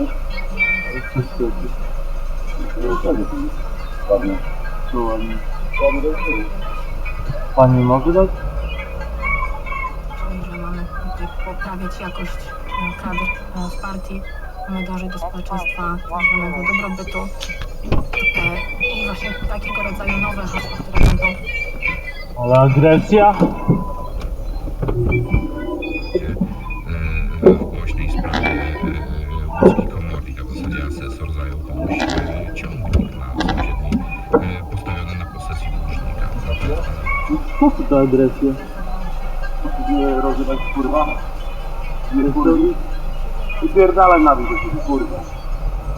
No. Ładnie. Pani może dać? że mamy tutaj poprawiać jakość e, kadr e, w partii, mamy dążyć do społeczeństwa zwanego dobrobytu E, i właśnie takiego rodzaju nowe hasła, które będą Ale agresja? E, postawione na posesji dłużnika. Po co ta agresja? Nie rozrywaj kurwa. Nie kurwi. Wypierdalaj na mnie, że się kurwa.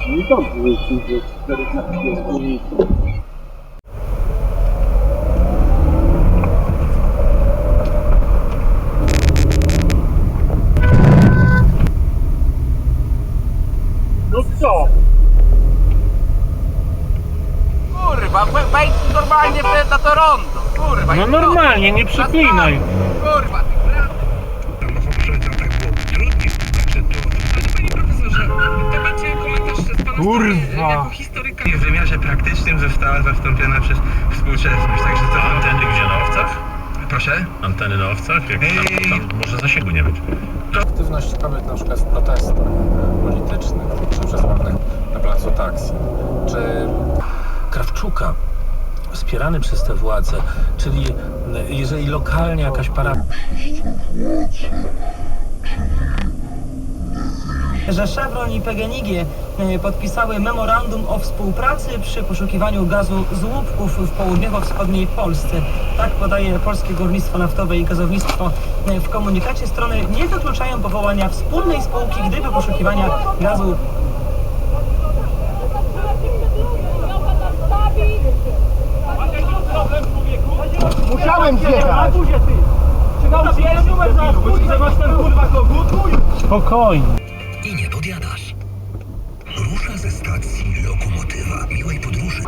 Nie dobrze, że jesteś 4 na 5 Kurwa. No co? normalnie, nie przeklinaj. Kurwa, ty Tam w poprzednio tak było trudniej, to... Ale panie profesorze, to będzie komentarz z pana Kurwa. strony, jako historyka. W wymiarze praktycznym została zastąpiona przez współczesność, także to... Anteny gdzie na owcach? Proszę? Anteny na owcach? Jak Ej. tam, tam może zasięgu nie być. aktywność kobiet na przykład w protestach e, politycznych czy przezwonych na placu taksi, czy Krawczuka przez te władze, czyli e, jeżeli lokalnie jakaś para że Chevron i PGNiG e, podpisały memorandum o współpracy przy poszukiwaniu gazu z łupków w południowo-wschodniej Polsce. Tak podaje Polskie Górnictwo Naftowe i Gazownictwo. E, W komunikacie strony nie wykluczają powołania wspólnej spółki, gdyby poszukiwania gazu Musiałem zjechać! Spokojnie. I nie podjadasz. Rusza ze stacji lokomotywa miłej podróży.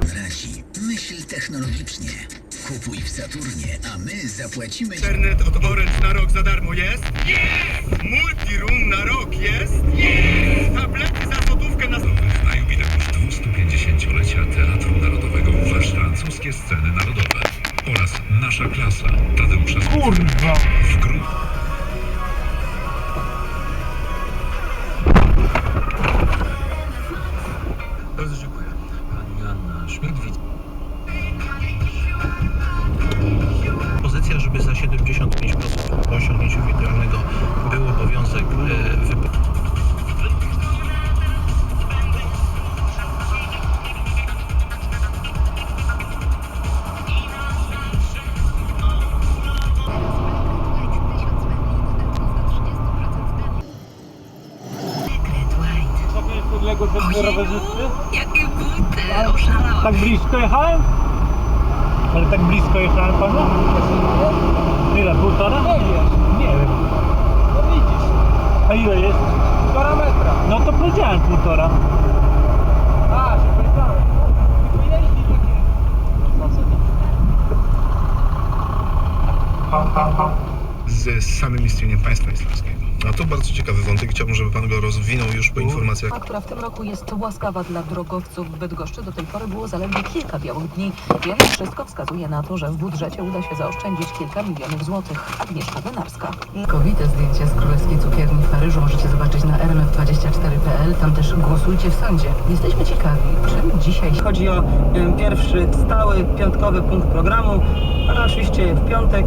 Rasi, myśl technologicznie. Kupuj w Saturnie, a my zapłacimy ci... Internet od Orange na rok za darmo jest? Jest! Multiroom na rok jest? Jest! Tablety za złotówkę na... Na jubileusz 250-lecia Teatru Narodowego uważ francuskie sceny narodowe oraz Nasza klasa Tadeusza Kurwa. w grupie. 75% po osiągnięciu idealnego był obowiązek e, nie jest podległość od rowerzysty? Jakie buty, oszalałam. Tak blisko jechałem? Ale tak blisko jechałem panu? Ile? Półtora? Nie wiem. Nie wiem. No widzisz, A ile jest? półtora metra. No to powiedziałem półtora. A, się powiedziałem. Tu jeździ takie... No? Z samym istnieniem państwa islamskiego. A to bardzo ciekawy wątek. Chciałbym, żeby pan go rozwinął już po informacjach. A która w tym roku jest łaskawa dla drogowców w Bydgoszczy. Do tej pory było zaledwie kilka białych dni, więc wszystko wskazuje na to, że w budżecie uda się zaoszczędzić kilka milionów złotych. Agnieszka Wynarska. Kowite zdjęcia z królewskiej cukierni w Paryżu możecie zobaczyć na rmf24.pl. Tam też głosujcie w sądzie. Jesteśmy ciekawi, czym dzisiaj chodzi o pierwszy stały piątkowy punkt programu, ale oczywiście w piątek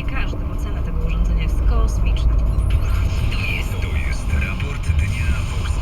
nie każdy, bo tego urządzenia jest kosmiczna. To jest, to jest raport dnia Vox